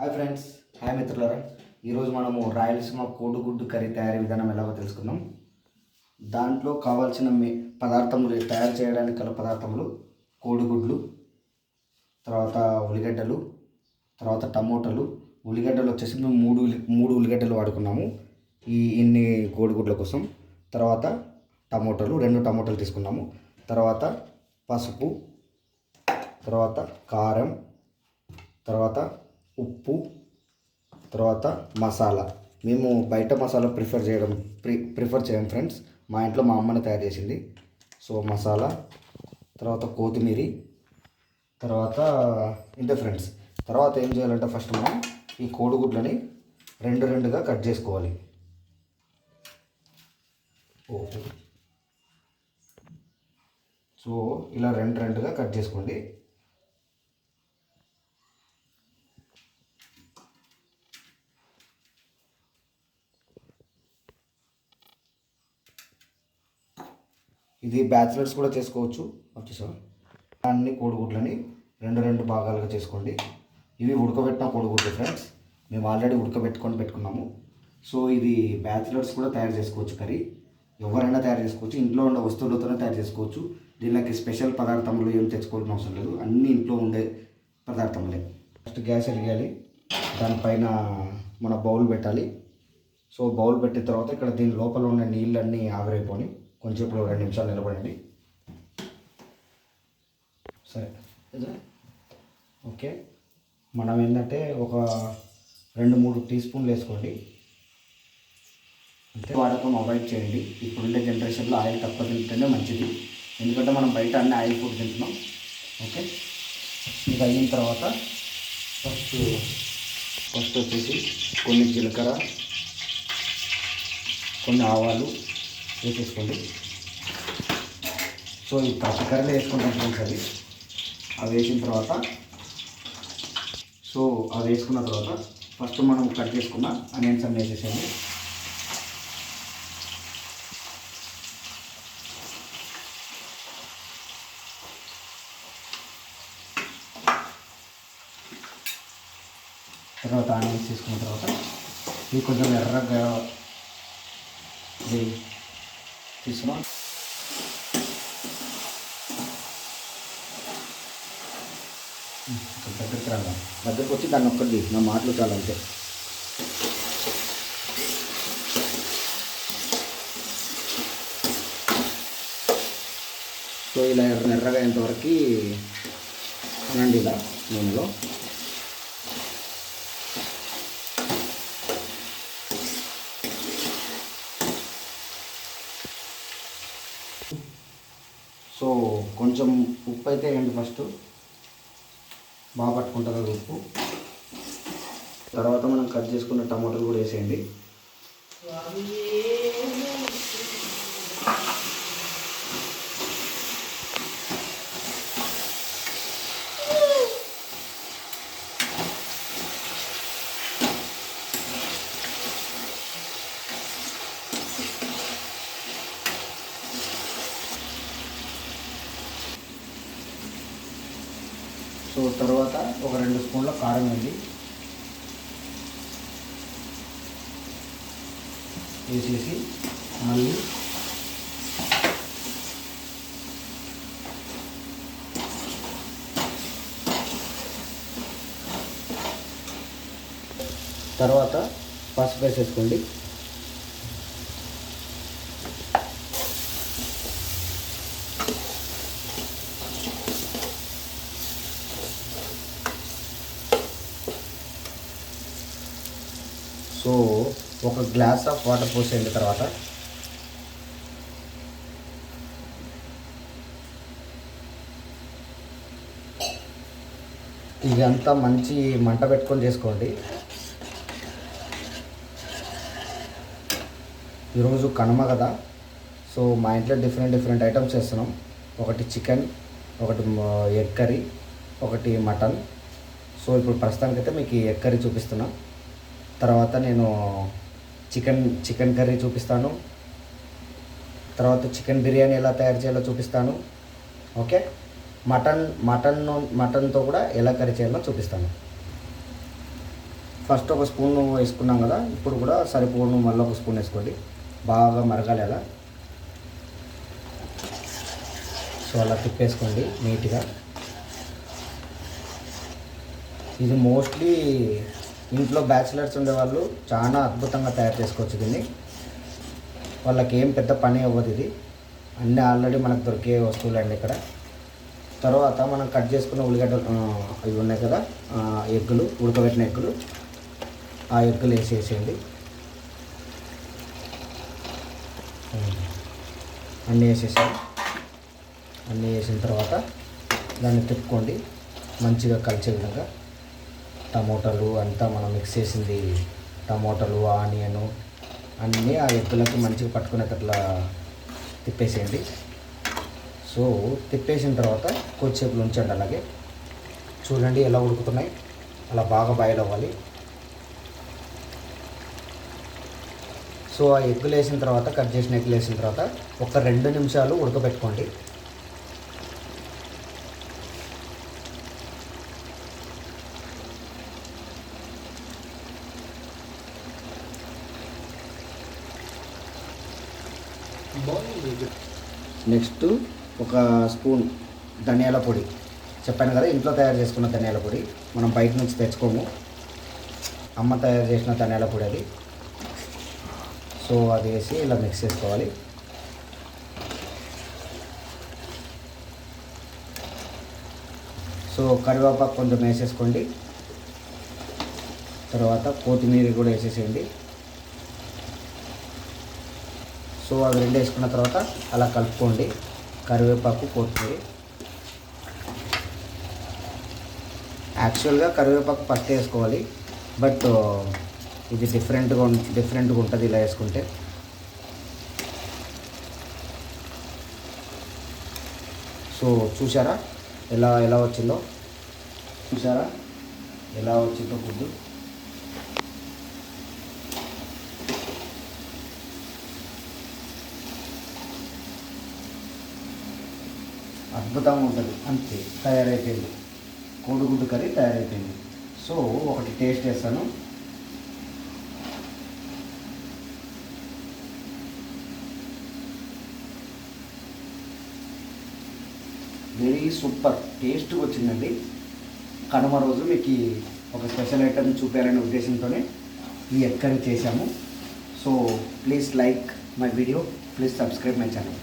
Hi friends hi మిత్రులారా. ఈరోజు మనము రాయలసీమ కోడిగుడ్డు కర్రీ తయారీ విధానం ఎలాగో తెలుసుకుందాం. దాంట్లో కావాల్సిన మే పదార్థములు తయారు చేయడానికి గల పదార్థములు కోడిగుడ్లు తర్వాత ఉల్లిగడ్డలు తర్వాత టమోటాలు. ఉల్లిగడ్డలు వచ్చేసి మేము మూడు ఉల్లి మూడు ఉల్లిగడ్డలు వాడుకున్నాము ఈ ఇన్ని కోడిగుడ్ల కోసం. తర్వాత టమోటాలు రెండు టమోటాలు తీసుకున్నాము. తర్వాత పసుపు తర్వాత కారం తర్వాత ఉప్పు తర్వాత మసాలా. మేము బయట మసాలా ప్రిఫర్ చేయడం ప్రి ప్రిఫర్ చేయం ఫ్రెండ్స్. మా ఇంట్లో మా అమ్మని తయారు చేసింది. సో మసాలా తర్వాత కొత్తిమీరి తర్వాత ఇంతే ఫ్రెండ్స్. తర్వాత ఏం చేయాలంటే ఫస్ట్ మనం ఈ కోడిగుడ్లని రెండు రెండుగా కట్ చేసుకోవాలి. ఓకే. సో ఇలా రెండు రెండుగా కట్ చేసుకోండి. ఇది బ్యాచిలర్స్ కూడా చేసుకోవచ్చు. వచ్చేసా అన్ని కోడిగుడ్లని రెండు రెండు భాగాలుగా చేసుకోండి. ఇవి ఉడకబెట్టిన కోడిగుడ్లు ఫ్రెండ్స్ మేము ఆల్రెడీ ఉడకబెట్టుకొని పెట్టుకున్నాము. సో ఇది బ్యాచిలర్స్ కూడా తయారు చేసుకోవచ్చు కర్రీ. ఎవరైనా తయారు చేసుకోవచ్చు. ఇంట్లో ఉండే వస్తువులతోనే తయారు చేసుకోవచ్చు. దీనికి స్పెషల్ పదార్థములు ఏం తెచ్చుకోవాల్సిన అవసరం లేదు. అన్నీ ఇంట్లో ఉండే పదార్థములే. First gas వెలిగాలి. దానిపైన మన బౌల్ పెట్టాలి. సో బౌల్ పెట్టిన తర్వాత ఇక్కడ దీని లోపల ఉన్న నీళ్ళన్నీ ఆవిరైపోయి కొంచెం ఇప్పుడు రెండు నిమిషాలు నిలబడండి. సరే? ఓకే. మనం ఏంటంటే ఒక రెండు మూడు టీ స్పూన్లు వేసుకోండి. అంతే. వాడకం అవాయిడ్ చేయండి. ఇప్పుడుండే జనరేషన్లో ఆయిల్ తక్కువ తింటేనే మంచిది. ఎందుకంటే మనం బయట అన్ని ఆయిల్ ఫుడ్ తింటున్నాం. ఓకే. ఇది అయిన తర్వాత ఫస్ట్ ఫస్ట్ వచ్చేసి కొన్ని జీలకర్ర కొన్ని ఆవాలు వేసేసుకోండి. సో ఈ పచ్చికర్రలు వేసుకుంటాం ఫ్రెండ్స్ అవి. అవి వేసిన తర్వాత సో అవి వేసుకున్న తర్వాత ఫస్ట్ మనం కట్ చేసుకున్న ఆనియన్స్ అన్నీ వేసేసేయండి. తర్వాత ఆనియన్స్ తీసుకున్న తర్వాత ఇవి కొంచెం ఎర్రగా తీసుకున్నాం. దగ్గరికి రాగా దగ్గరికి వచ్చి దాన్ని ఒక్కటి నా మాటలు చాలా అంతే. సో ఇలా ఎర్ర ఎర్రగా అయ్యేంతవరకు అనండి ఇలా నూనెలో సో కొంచెం ఉప్పు అయితే వేయండి ఫస్ట్? బాగా పట్టుకుంటుంది అది ఉప్పు? తర్వాత మనం కట్ చేసుకున్న టమాటాలు కూడా వేసేయండి. సో తర్వాత ఒక రెండు స్పూన్ల కారం వేయండి వేసేసి మళ్ళీ తర్వాత పసుపు వేసేసుకోండి. సో ఒక గ్లాస్ ఆఫ్ వాటర్ పోసేయండి తర్వాత. ఇదంతా మంచి మంట పెట్టుకొని చేసుకోండి. ఈరోజు కనుమ కదా సో మా ఇంట్లో డిఫరెంట్ డిఫరెంట్ ఐటమ్స్ చేస్తున్నాం. ఒకటి చికెన్ ఒకటి ఎగ్ కర్రీ ఒకటి మటన్. సో ఇప్పుడు ప్రస్తుతానికైతే మీకు ఎగ్ కర్రీ చూపిస్తున్నాం. తర్వాత నేను చికెన్ చికెన్ కర్రీ చూపిస్తాను. తర్వాత చికెన్ బిర్యానీ ఎలా తయారు చేయాలో చూపిస్తాను. ఓకే? మటన్ మటన్ మటన్తో కూడా ఎలా కర్రీ చేయాలో చూపిస్తాను. ఫస్ట్ ఒక స్పూన్ వేసుకున్నాం కదా ఇప్పుడు కూడా సరిపోను మళ్ళీ ఒక స్పూన్ వేసుకోండి. బాగా మరగాలి అలా. సో అలా తిప్పేసుకోండి నీట్గా. ఇది మోస్ట్లీ ఇంట్లో బ్యాచిలర్స్ ఉండేవాళ్ళు చాలా అద్భుతంగా తయారు చేసుకోవచ్చు దీన్ని. వాళ్ళకి ఏం పెద్ద పని అవ్వదు ఇది. అన్నీ ఆల్రెడీ మనకు దొరికే వస్తువులు అండి ఇక్కడ. తర్వాత మనం కట్ చేసుకున్న ఉల్లిగడ్డలు అవి ఇవి ఉన్నాయి కదా ఎగ్గులు ఉడకబెట్టిన ఎగ్గులు ఆ ఎగ్గులు వేసేసేయండి. అన్నీ వేసేసాం అన్నీ వేసిన తర్వాత దాన్ని తిప్పుకోండి. మంచిగా కలిసే విధంగా. టమోటాలు అంతా మనం మిక్స్ చేసింది టమోటాలు ఆనియను అన్నీ ఆ ఎగ్గులకి మంచిగా పట్టుకునేటట్లా తిప్పేసేయండి. సో తిప్పేసిన తర్వాత కొద్దిసేపు ఉంచండి అలాగే. చూడండి ఎలా ఉడుకుతున్నాయి. అలా బాగా బాయిల్ అవ్వాలి. సో ఆ ఎగ్గులు వేసిన తర్వాత కట్ చేసిన ఎగ్గులు వేసిన తర్వాత ఒక రెండు నిమిషాలు ఉడకబెట్టుకోండి. నెక్స్ట్ ఒక స్పూన్ ధనియాల పొడి. చెప్పాను కదా ఇంట్లో తయారు చేసుకున్న ధనియాల పొడి. మనం బయట నుంచి తెచ్చుకోము. అమ్మ తయారు చేసిన ధనియాల పొడి అది. సో అది వేసి ఇలా మిక్స్ చేసుకోవాలి. సో కరివేపాకు కొంచెం వేసేసుకోండి. తర్వాత కొత్తిమీర కూడా వేసేసేయండి. సో అవి రెండు వేసుకున్న తర్వాత అలా కలుపుకోండి. కరివేపాకు కొత్తిమీర. యాక్చువల్గా కరివేపాకు ఫస్ట్ వేసుకోవాలి. బట్ uh, ఇది డిఫరెంట్గా ఉం- డిఫరెంట్గా ఉంటుంది ఇలా వేసుకుంటే. సో చూసారా? ఎలా ఎలా వచ్చిందో? చూసారా? ఎలా వచ్చిందో గుడ్డు? అద్భుతంగా ఉంటుంది అంతే తయారైపోయింది. కోడిగుడ్డు కర్రీ తయారైపోయింది. సో ఒకటి టేస్ట్ చేస్తాను. Very super. టేస్ట్ వచ్చిందండి. కనుమ రోజు మీకు ఒక స్పెషల్ ఐటమ్ చూపారనే ఉద్దేశంతోనే ఈ ఎగ్ చేశాము. So please like my video please subscribe my channel.